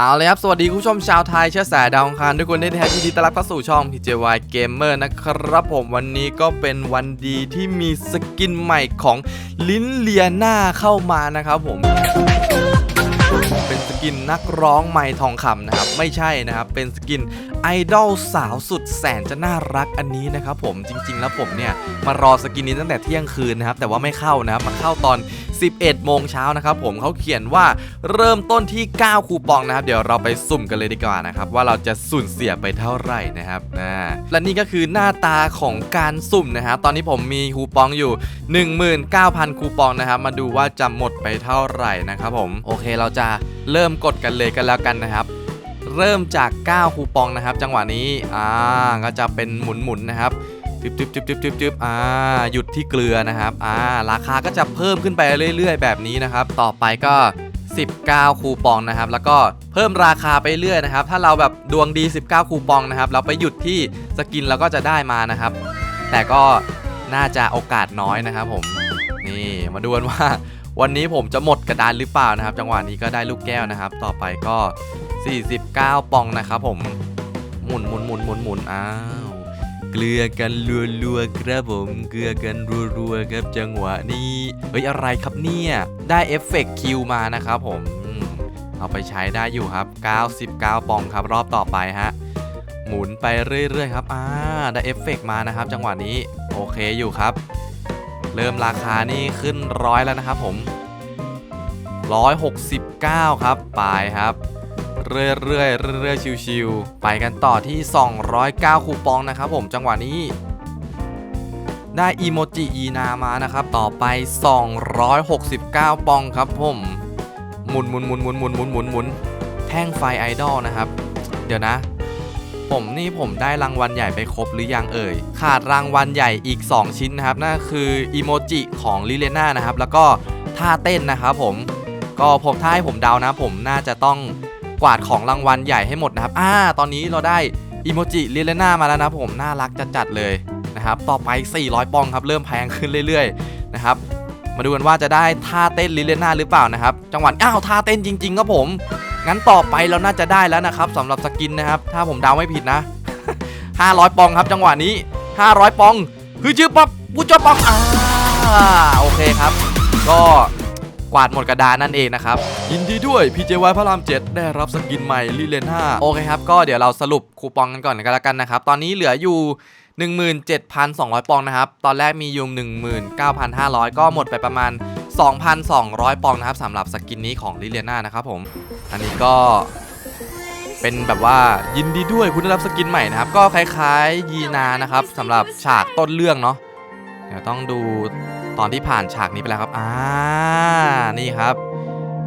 เอาเลยครับสวัสดีคุณผู้ชมชาวไทยเชื้อสายดาวองคารทุกคนได้แท้ยินดีต้อนรับเข้าสู่ช่อง PJY Gamer นะครับผมวันนี้ก็เป็นวันดีที่มีสกินใหม่ของลิ้นเลียนาเข้ามานะครับผม เป็นสกินนักร้องไม้ทองคำนะครับ ไม่ใช่นะครับ เป็นสกินไอดอลสาวสุดแสนจะน่ารักอันนี้นะครับผมจริง ๆ แล้วผมเนี่ยมารอสกินนี้ตั้งแต่เที่ยงคืนนะครับแต่ว่าไม่เข้านะครับมาเข้าตอน 11 โมงเช้านะครับผมเขาเขียนว่าเริ่มต้นที่ 9 คูปองนะครับ เดี๋ยวเราไปสุ่มกันเลยดีกว่านะครับ ว่าเราจะสูญเสียไปเท่าไหร่นะครับนะและนี่ก็คือหน้าตาของการสุ่มนะครับตอนนี้ผมมีคูปองอยู่ 19,000 คูปองนะครับ มาดูว่าจะหมดไปเท่าไหร่นะครับผมโอเคเราจะเริ่มกดกันเลยกันแล้วกันนะครับเริ่มจาก 9 คูปองนะครับ จังหวะนี้อ่าก็จะเป็นหมุนๆนะครับ จึ๊บจึ๊บจึ๊บจึ๊บจึ๊บจึ๊บอ่าหยุดที่เกลือนะครับอ่าราคาก็จะเพิ่มขึ้นไปเรื่อย ๆ แบบนี้นะครับ ต่อไปก็ 19 คูปองนะครับ แล้วก็เพิ่มราคาไปเรื่อยนะครับ ถ้าเราแบบดวงดี 19 คูปองนะครับ เราไปหยุดที่สกินเราก็จะได้มานะครับ แต่ก็น่าจะโอกาสน้อยนะครับผม นี่มาดูกันว่า วันนี้ผมจะหมดกระดานหรือเปล่านะครับ จังหวะนี้ก็ได้ลูกแก้วนะครับ ต่อไปก็ 49 ปองนะครับผม หมุนหมุนหมุนหมุนหมุนอ้าว เกลือกันรัวๆครับผม เกลือกันรัวๆครับจังหวะนี้เฮ้ยอะไรครับเนี่ย ได้เอฟเฟกต์คิวมานะครับผมเอาไปใช้ได้อยู่ครับ 99 ปองครับรอบต่อไปฮะ หมุนไปเรื่อยๆครับ อ่า ได้เอฟเฟกต์มานะครับ จังหวะนี้ โอเคอยู่ครับ เริ่มราคานี่ขึ้นร้อยแล้วนะครับผม 169 ครับ ไปครับ เรื่อยๆเรื่อยๆชิวๆไปกันต่อที่ 209 คูปองนะครับผมจังหวะนี้ได้อีโมจิอีนามานะครับ ต่อไป 269 ปองครับผม หมุนหมุนหมุนหมุนหมุนหมุนหมุนหมุนแท่งไฟไอดอลนะครับ เดี๋ยวนะ ผมนี่ผมได้รางวัลใหญ่ไปครบหรือยังเอ่ย ขาดรางวัลใหญ่อีก 2 ชิ้นนะครับ นั่นคืออีโมจิของลิเลน่านะครับ แล้วก็ท่าเต้นนะครับผม ก็ผมถ้าให้ผมเดานะ ผมน่าจะต้อง กวาดของรางวัลใหญ่ให้หมดนะครับอ่าตอนนี้เราได้อีโมจิลิเลน่ามาแล้วนะผมน่ารักจัดๆเลยนะครับต่อไป 400 ปองครับเริ่มแพงขึ้นเรื่อยๆนะครับมาดูกันว่าจะได้ท่าเต้นลิเลน่าหรือเปล่านะครับจังหวะอ้าวท่าเต้นจริงๆครับผมงั้นต่อไปเราน่าจะได้แล้วนะครับสำหรับสกินนะครับถ้าผมเดาไม่ผิดนะ 500 ปองครับจังหวะนี้ 500 ปอง คือชื่อป๊อปผู้จอป๊อปอ่าโอเคครับ ก็ กวาดหมดกระดานนั่นเองนะครับยินดีด้วย PJY พระราม 7 ได้รับสกินใหม่ลิเลน5โอเคครับก็เดี๋ยวเราสรุปคูปองกันก่อนกันแล้วกันนะครับตอนนี้เหลืออยู่17,200 ปองนะครับ ตอนแรกมียู่19,500 ก็หมดไปประมาณ 2,200 ปองนะครับสำหรับสกินนี้ของลิเลน่านะครับผม อันนี้ก็เป็นแบบว่ายินดีด้วยคุณได้รับสกินใหม่นะครับ ก็คล้ายๆยีนานะครับสำหรับฉากต้นเรื่องเนาะ เดี๋ยวต้องดูตอนที่ผ่านฉากนี้ไปแล้วครับ อ่า นี่ครับ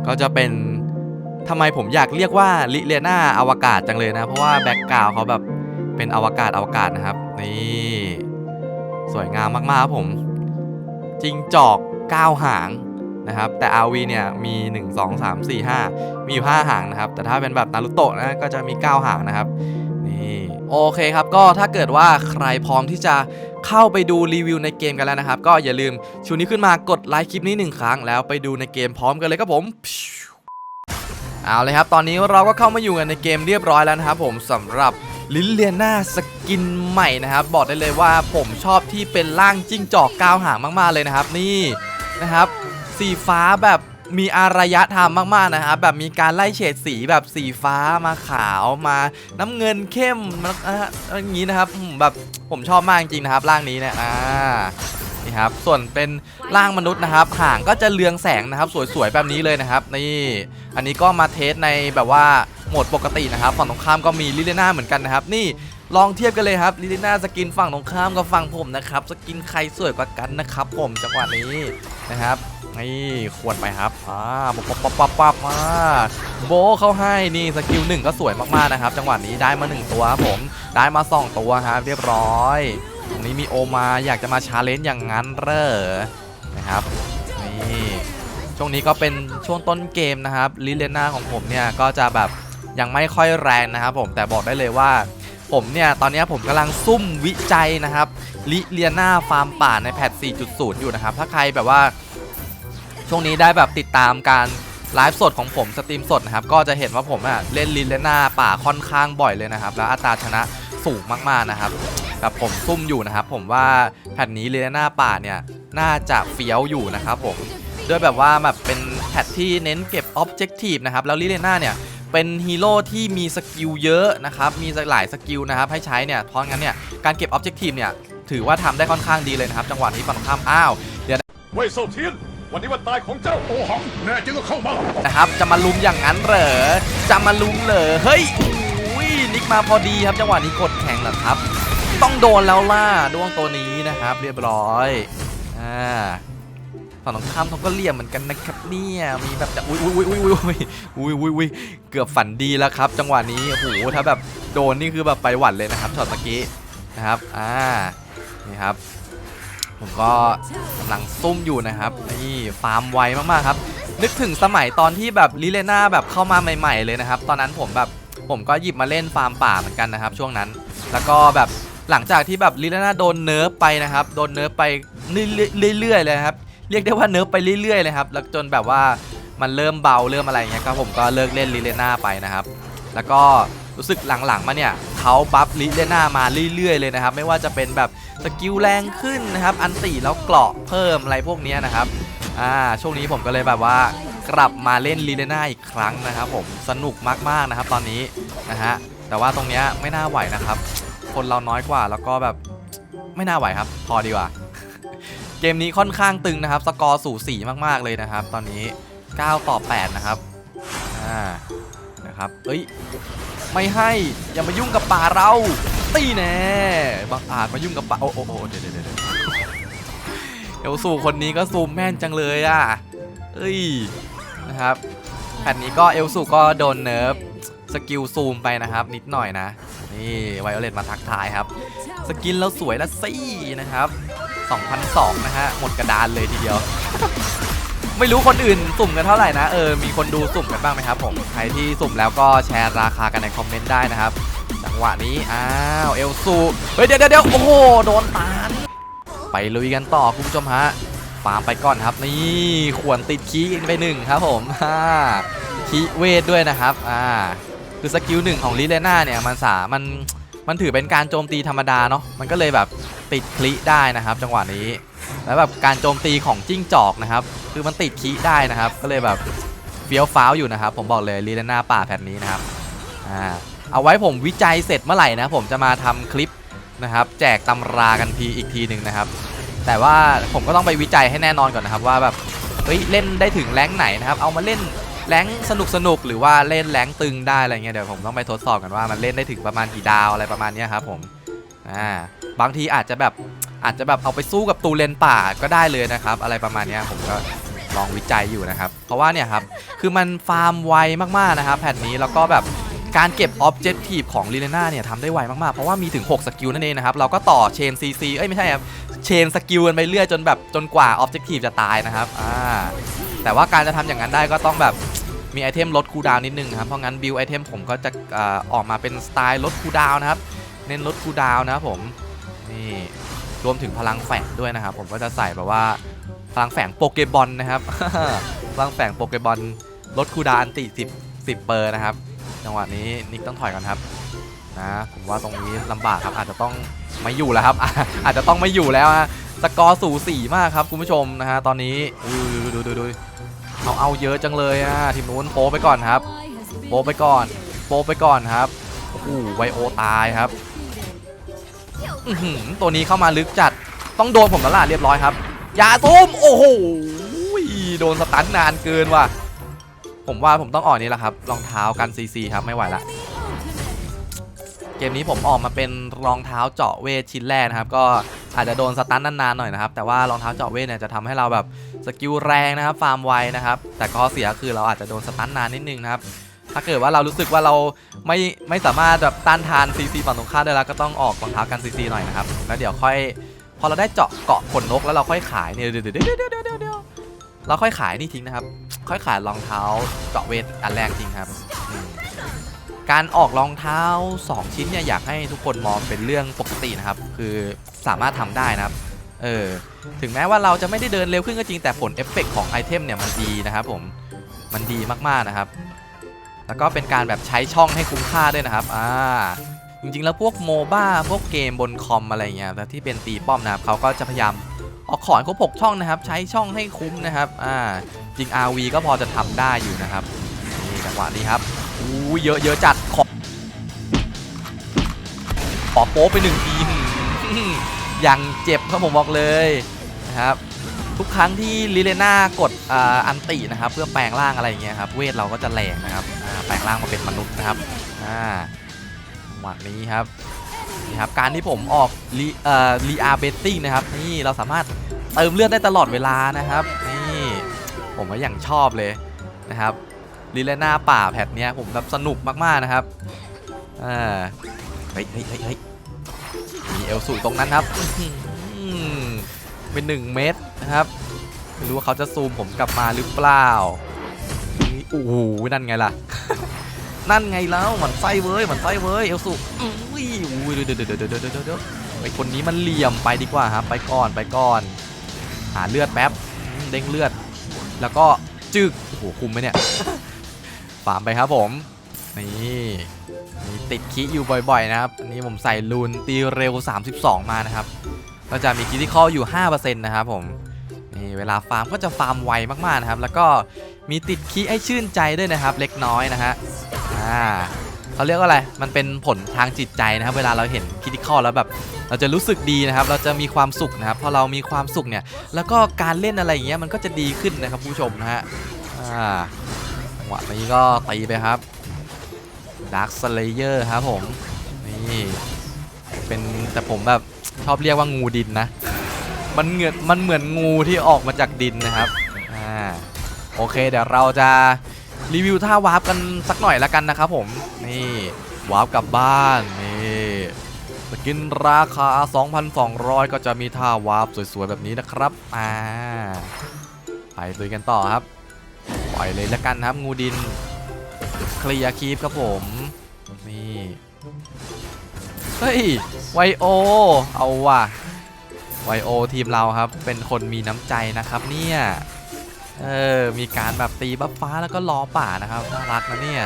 ก็จะเป็นทำไมผมอยากเรียกว่าลิเลนาอวกาศจังเลยนะ เพราะว่าแบ็กกราวเขาแบบเป็นอวกาศอวกาศนะครับ นี่ สวยงามมากๆครับผมจิงจอก9หางนะครับ แต่ RV เนี่ยมี 1 2 3 4 5 มีอยู่5หางนะครับ แต่ถ้าเป็นแบบนารุโตะนะก็จะมี 9 หางนะครับ นี่ โอเคครับ ก็ถ้าเกิดว่าใครพร้อมที่จะ เข้าไปดูรีวิวในเกมกันแล้วนะครับ ก็อย่าลืมชูนี้ขึ้นมากดไลค์คลิปนี้หนึ่งครั้งแล้วไปดูในเกมพร้อมกันเลยครับผมเอาเลยครับ ตอนนี้เราก็เข้ามาอยู่กันในเกมเรียบร้อยแล้วนะครับผมสำหรับลิลเลียนาสกินใหม่นะครับ บอกได้เลยว่าผมชอบที่เป็นร่างจิ้งจอกก้าวหางมาก ๆ เลยนะครับ นี่นะครับ สีฟ้าแบบมีอารยธรรมมากๆนะครับแบบมีการไล่เฉดสีแบบสีฟ้ามาขาวมาน้ำเงินเข้มมาอะอย่างนี้นะครับแบบ ผมชอบมากจริงๆนะครับร่างนี้เนี่ยอ่านี่ครับส่วนเป็นร่างมนุษย์นะครับหางก็จะเรืองแสงนะครับ สวยๆแบบนี้เลยนะครับนี่อันนี้ก็มาเทสในแบบว่าโหมดปกตินะครับฝั่งตรงข้ามก็มีลิเลน่าเหมือนกันนะครับ นี่ลองเทียบกันเลยครับลิเลน่าสกินฝั่งตรงข้ามกับฝั่งผมนะครับสกินใครสวยกว่ากันนะครับ ผมจังหวะนี้นะครับ นี่ควรไปครับอ่าปั๊บปั๊บปั๊บปั๊บบมาโบเข้าให้นี่สกิลหนึ่งก็สวยมากๆนะครับจังหวะนี้ได้มา 1 ตัวครับผมได้มา 2 ตัวครับเรียบร้อย ตรงนี้มีโอมาอยากจะมาชาเลนจ์อย่างนั้นเรอนะครับนี่ช่วงนี้ก็เป็นช่วงต้นเกมนะครับลิเลน่าของผมเนี่ยก็จะแบบยังไม่ค่อยแรงนะครับผมแต่บอกได้เลยว่าผมเนี่ย ตอนนี้ผมกำลังซุ่มวิจัยนะครับลิเลียนาฟาร์มป่าในแพท 4.0 อยู่นะครับ ถ้าใครแบบว่า ช่วงนี้ได้แบบติดตามการไลฟ์สดของผมสตรีมสดนะครับก็จะเห็นว่าผมอะเล่นลินเลน่าป่าค่อนข้างบ่อยเลยนะครับ แล้วอัตราชนะสูงมากๆนะครับแบบผมซุ่มอยู่นะครับ ผมว่าแผ่นนี้ลินเลน่าป่าเนี่ยน่าจะเฟี้ยวอยู่นะครับผมด้วยแบบว่าแบบเป็นแพทที่เน้นเก็บออบเจกตีฟนะครับแล้วลิเลน่าเนี่ยเป็นฮีโร่ที่มีสกิลเยอะนะครับ มีหลายสกิลนะครับให้ใช้เนี่ยเพราะงั้นเนี่ยการเก็บออบเจกตีฟเนี่ยถือว่าทำได้ค่อนข้างดีเลยนะครับ จังหวะนี้ฝั่งข้ามอ้าวเว่ยเซเทียน วันนี้วันตายของเจ้าโอหังแน่จริงก็เข้ามานะครับ จะมาลุมอย่างนั้นเหรอ จะมาลุมเหรอ เฮ้ยอุ้ยนิกมาพอดีครับจังหวะนี้กดแข่งเหรอครับ ต้องโดนแล้วล่ะดวงตัวนี้นะครับ เรียบร้อย อ่าฝั่งตรงข้ามเขาก็เหลี่ยมเหมือนกันนะครับเนี่ยมีแบบจะอุ้ยอุ้ยอุ้ยอุ้ยอุ้ยอุ้ยอุ้ยอุ้ยเกือบฝันดีแล้วครับ จังหวะนี้โอ้โหถ้าแบบโดนนี่คือแบบไปหวัดเลยนะครับช็อตเมื่อกี้นะครับอ่านี่ครับ ผมก็กำลังซุ่มอยู่นะครับนี่ฟาร์มไวมากๆครับ นึกถึงสมัยตอนที่แบบลิเลน่าแบบเข้ามาใหม่ๆเลยนะครับ ตอนนั้นผมแบบผมก็หยิบมาเล่นฟาร์มป่าเหมือนกันนะครับ ช่วงนั้น แล้วก็แบบหลังจากที่แบบลิเลน่าโดนเนิร์ฟไปนะครับ โดนเนิร์ฟไปเรื่อยๆเลยครับ เรียกได้ว่าเนิร์ฟไปเรื่อยๆเลยครับ แล้วจนแบบว่ามันเริ่มเบาเริ่มอะไรอย่างเงี้ยก็ผมก็เลิกเล่นลิเลน่าไปนะครับ แล้วก็ รู้สึกหลังๆมาเนี่ยเขาบัฟลิเลน่ามาเรื่อยๆเลยนะครับ ไม่ว่าจะเป็นแบบสกิลแรงขึ้นนะครับ อันตีแล้วเกราะเพิ่มอะไรพวกนี้นะครับอ่าช่วงนี้ผมก็เลยแบบว่ากลับมาเล่นลีเลน่าอีกครั้งนะครับ ผมสนุกมากๆนะครับ ตอนนี้นะฮะแต่ว่าตรงเนี้ยไม่น่าไหวนะครับ คนเราน้อยกว่าแล้วก็แบบไม่น่าไหวครับ พอดีกว่า เกมนี้ค่อนข้างตึงนะครับ สกอร์สูสีมากๆเลยนะครับ ตอนนี้ 9 ต่อ 8 นะครับอ่านะครับเอ้ย ไม่ให้อย่ามายุ่งกับป่าเรา ตีแน่บางอาจมายุ่งกับป่าโอ้โอ้โอเดี๋ยวเดี๋ยวเดี๋ยวเอลซูคนนี้ก็ซูมแม่นจังเลยอะเอ้ยนะครับแผ่นนี้ก็เอลซูก็โดนเนิร์ฟสกิลซูมไปนะครับ นิดหน่อยนะ นี่ไวโอเลตมาทักทายครับ สกินเราสวยละซี่นะครับ 2002นะฮะหมดกระดานเลยทีเดียว ไม่รู้คนอื่นสุ่มกันเท่าไหร่นะเออมีคนดูสุ่มกันบ้างไหมครับผมใครที่สุ่มแล้วก็แชร์ราคากันในคอมเมนต์ได้นะครับจังหวะนี้อ้าวเอลซูเฮ้ยเดี๋ยวเดี๋ยวโอ้โหโดนตานไปลุยกันต่อคุณผู้ชมฮะฟาร์มไปก่อนครับนี่ขวนติดคีไปหนึ่งครับผมฮ่าคีเวทด้วยนะครับอ่าคือสกิลหนึ่งของลิเลน่าเนี่ยมันสามันมันถือเป็นการโจมตีธรรมดาเนาะมันก็เลยแบบติดคลิได้นะครับ จังหวะนี้ แล้วแบบการโจมตีของจิ้งจอกนะครับคือมันติดคีได้นะครับ ก็เลยแบบเฟี้ยวฟ้าวอยู่นะครับ ผมบอกเลยลิเลน่าป่าแผ่นนี้นะครับอ่าเอาไว้ผมวิจัยเสร็จเมื่อไหร่นะผมจะมาทำคลิปนะครับ แจกตำรากันทีอีกทีหนึ่งนะครับ แต่ว่าผมก็ต้องไปวิจัยให้แน่นอนก่อนนะครับ ว่าแบบเฮ้ยเล่นได้ถึงแรงไหนนะครับ เอามาเล่นแรงสนุกสนุกหรือว่าเล่นแรงตึงได้อะไรเงี้ยเดี๋ยวผมต้องไปทดสอบกันว่ามันเล่นได้ถึงประมาณกี่ดาวอะไรประมาณนี้ครับผมอ่าบางทีอาจจะแบบ อาจจะแบบเอาไปสู้กับตูเลนป่าก็ได้เลยนะครับ อะไรประมาณนี้ผมก็ลองวิจัยอยู่นะครับ เพราะว่าเนี่ยครับ คือมันฟาร์มไวมากๆนะครับแผ่นนี้แล้วก็แบบการเก็บ Objective ของ l ีเลน่าเนี่ยทำได้ไวมากๆ เพราะว่ามีถึง 6 สกิลนั่นเองนะครับ เราก็ต่อเชน CC เอ้ย ไม่ใช่ครับ เชนสกิลกันไปเรื่อยจนแบบจนกว่า Objective จะตายนะครับอ่าแต่ว่าการจะทำอย่างนั้นได้ก็ต้องแบบมีไอเทมลดคูลดาวน์นิดนึงครับ เพราะงั้นบิลไอเทมผมก็จะอ่ออกมาเป็นสไตล์ลดคูลดาวน์นะครับ เน้นลดคูลดาวน์นะครับผม นี่ รวมถึงพลังแฝงด้วยนะครับ ผมก็จะใส่แบบว่าพลังแฝงโปเกบอลนะครับ พลังแฝงโปเกบอลลดคูดาอันติ10 10เปอร์นะครับ จังหวะนี้นิกต้องถอยก่อนครับนะผมว่าตรงนี้ลำบากครับอาจจะต้องไม่อยู่แล้วครับ อาจจะต้องไม่อยู่แล้วฮะสกอร์สูสีมากครับคุณผู้ชมนะฮะตอนนี้ดูดูดูดูเอาเอาเยอะจังเลยอะทีมนู้นโปไปก่อนครับ โปไปก่อน โปไปก่อนครับโอ้โหไวโอตายครับ ตัวนี้เข้ามาลึกจัดต้องโดนผมแล้วล่ะเรียบร้อยครับอย่าซุ่มโอ้โหโดนสตันนานเกินว่ะผมว่าผมต้องออกนี่แหละครับรองเท้ากันซีซีครับไม่ไหวละเกมนี้ผมออกมาเป็นรองเท้าเจาะเวทชิ้นแรกนะครับ ก็อาจจะโดนสตันนานๆหน่อยนะครับ แต่ว่ารองเท้าเจาะเวทเนี่ยจะทำให้เราแบบสกิลแรงนะครับฟาร์มไวนะครับ แต่ข้อเสียคือเราอาจจะโดนสตันนานนิดนึงนะครับ ถ้าเกิดว่าเรารู้สึกว่าเราไม่ไม่สามารถแบบต้านทานซีซีฝั่งตรงข้ามได้แล้วก็ต้องออกรองเท้ากันซีซีหน่อยนะครับแล้วเดี๋ยวค่อยพอเราได้เจาะเกาะขนนกแล้วเราค่อยขายเนี่ยเดี๋ยวเดี๋ยวเดี๋ยวเดี๋ยวเดี๋ยวเดี๋ยวเราค่อยขายนี่ทิ้งนะครับ ค่อยขายรองเท้าเจาะเวทอันแรกจริงครับ การออกรองเท้า 2 ชิ้นเนี่ยอยากให้ทุกคนมองเป็นเรื่องปกตินะครับ คือสามารถทำได้นะครับเออถึงแม้ว่าเราจะไม่ได้เดินเร็วขึ้นก็จริงแต่ผลเอฟเฟกต์ของไอเทมเนี่ยมันดีนะครับผมมันดีมากๆนะครับ แล้วก็เป็นการแบบใช้ช่องให้คุ้มค่าด้วยนะครับอ่าจริงๆแล้วพวกโมบ้าพวกเกมบนคอมอะไรเงี้ยแต่ที่เป็นตีป้อมนะครับเขาก็จะพยายามออกขอนครบหกช่องนะครับ ใช้ช่องให้คุ้มนะครับอ่าจริง RV ก็พอจะทำได้อยู่นะครับนี่จังหวะนี้ครับอู้เยอะเยอะจัดขอขอโป๊ะไปหนึ่งทีหืมยังเจ็บครับผมบอกเลยนะครับ ทุกครั้งที่ลิเลน่ากดอันตินะครับเพื่อแปลงร่างอะไรอย่างเงี้ยครับเวทเราก็จะแรงนะครับแปลงร่างมาเป็นมนุษย์นะครับอ่าจังนี้ครับนี่ครับการที่ผมออกลีเอ่อลีอาเบตติ้งนะครับนี่เราสามารถเติมเลือดได้ตลอดเวลานะครับนี่ผมก็อย่างชอบเลยนะครับลีเลน่าป่าแพทเนี้ยผมแบบสนุกมากๆนะครับอ่าเฮ้ยเฮ้ยเฮ้ยเฮ้ยมีเอลสูตรงนั้นครับ เป็นหนึ่งเมตรนะครับ ไม่รู้ว่าเขาจะซูมผมกลับมาหรือเปล่าโอ้โหนั่นไงล่ะ นั่นไงแล้วหมันไส้เว้ยหมันไส้เว้ยเอลสุอุ้ยอุ้ยเดี๋ยวเดี๋ยวเดี๋ยวเดี๋ยวเดี๋ยวไอคนนี้มันเหลี่ยมไปดีกว่าครับไปก่อนไปก่อน หาเลือดแป๊บเด้งเลือด แล้วก็จึกโอ้โหคุมไหมเนี่ยฟามไปครับผม นี่มีติดคิอยู่บ่อยๆนะครับ อันนี้ผมใส่ลูนตีเร็ว 32 มานะครับ ก็จะมีคิที่ข้ออยู่ 5%นะครับผมนี่เวลาฟาร์มก็จะฟาร์มไวมากๆนะครับ แล้วก็มีติดคีให้ชื่นใจด้วยนะครับ เล็กน้อยนะฮะอ่าเขาเรียกว่าอะไร มันเป็นผลทางจิตใจนะครับ เวลาเราเห็นคิด i คอแล้วแบบ เราจะรู้สึกดีนะครับ เราจะมีความสุขนะครับ พอเรามีความสุขเนี่ย แล้วก็การเล่นอะไรอย่างเงี้ยมันก็จะดีขึ้นนะครับผู้ชมนะฮะ อ่าจังหวะนี้ก็ตีไปครับ Dark Slayer ครับผม นี่ เป็นแต่ผมแบบชอบเรียกว่างูดินนะ มันเหมือนมันเหมือนงูที่ออกมาจากดินนะครับอ่าโอเคเดี๋ยวเราจะรีวิวท่าวาร์ปกันสักหน่อยละกันนะครับผมนี่วาร์ปกลับบ้านนี่สกินราคา 2,200 ก็จะมีท่าวาร์ปสวยๆ แบบนี้นะครับอ่าไปดูกันต่อครับปล่อยเลยละกันครับงูดินเคลียร์คีปครับผม นี่ เฮ้ย ไวโอ เอาว่ะ ไวโอทีมเราครับ เป็นคนมีน้ำใจนะครับเนี่ย เออ มีการแบบตีบัฟฟ้าแล้วก็ล้อป่านะครับ น่ารักนะเนี่ย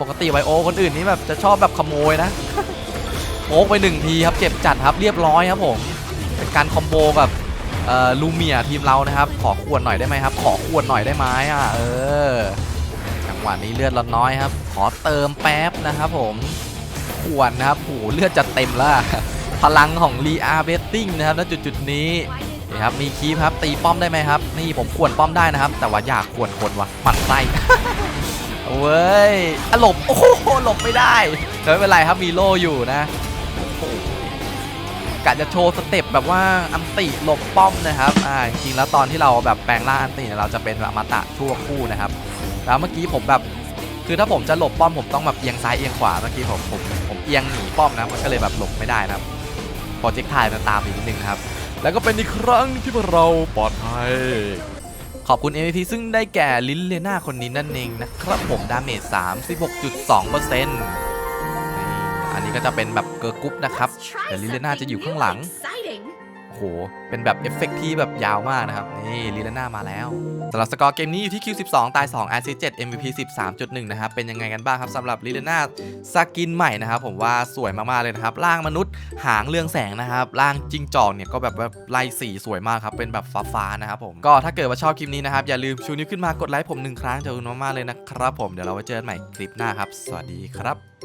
ปกติไวโอคนอื่นนี่แบบจะชอบแบบขโมยนะโอ๊กไปหนึ่งทีครับ เจ็บจัดครับ เรียบร้อยครับผม เป็นการคอมโบกับลูเมียทีมเรานะครับ ขอขวดหน่อยได้ไหมครับ ขอขวดหน่อยได้ไหมอะ เออ หวะนี้เลือดลดน้อยครับ ขอเติมแป๊บนะครับผมขวดนะครับโอ้เลือดจะเต็มแล้วพลังของรีอาร์เบตติ้งนะครับณจุดจุดนี้นี่ครับมีคีฟครับตีป้อมได้ไหมครับ นี่ผมขวนป้อมได้นะครับ แต่ว่าอยากขวนคนวะหมั่นไส้เว้ยหลบโอ้โหหลบไม่ได้แต่ไม่เป็นไรครับมีโลอยู่นะกะจะโชว์สเต็ปแบบว่าอันติหลบป้อมนะครับอ่าจริงแล้วตอนที่เราแบบแปลงร่างอันติเนี่ยเราจะเป็นแบบอมตะชั่วคู่นะครับ แล้วเมื่อกี้ผมแบบ คือถ้าผมจะหลบป้อมผมต้องแบบเอียงซ้ายเอียงขวาเมื่อกี้ผมผมผมเอียงหนีป้อมนะมันก็เลยแบบหลบไม่ได้นะครับโปรเจกต์ถ่ายมันตามอีกนิดนึงครับ แล้วก็เป็นอีกครั้งที่พวกเราปลอดภัยขอบคุณ MVP ซึ่งได้แก่ลินเลน่าคนนี้นั่นเองนะครับผมดาเมจ36.2%นี่อันนี้ก็จะเป็นแบบเกอร์กรุ๊ปนะครับเดี๋ยวลิเลน่าจะอยู่ข้างหลัง โห เป็นแบบเอฟเฟกต์ที่แบบยาวมากนะครับ นี่ลิเลน่ามาแล้วสำหรับสกอร์เกมนี้อยู่ที่ Q12 ตาย 2 RC7 MVP 13.1 นะครับ เป็นยังไงกันบ้างครับสำหรับลิเลน่าสกินใหม่นะครับ ผมว่าสวยมาก ๆ เลยนะครับ ร่างมนุษย์หางเรืองแสงนะครับร่างจิ้งจอกเนี่ยก็แบบว่าไล่สีสวยมากครับ เป็นแบบฟ้าๆนะครับผมก็ถ้าเกิดว่าชอบคลิปนี้นะครับ อย่าลืมชูนิ้วขึ้นมากดไลค์ผมหนึ่งครั้งจะอุ่นมากๆเลยนะครับผมเดี๋ยวเราไว้เจอกันใหม่คลิปหน้าครับ สวัสดีครับ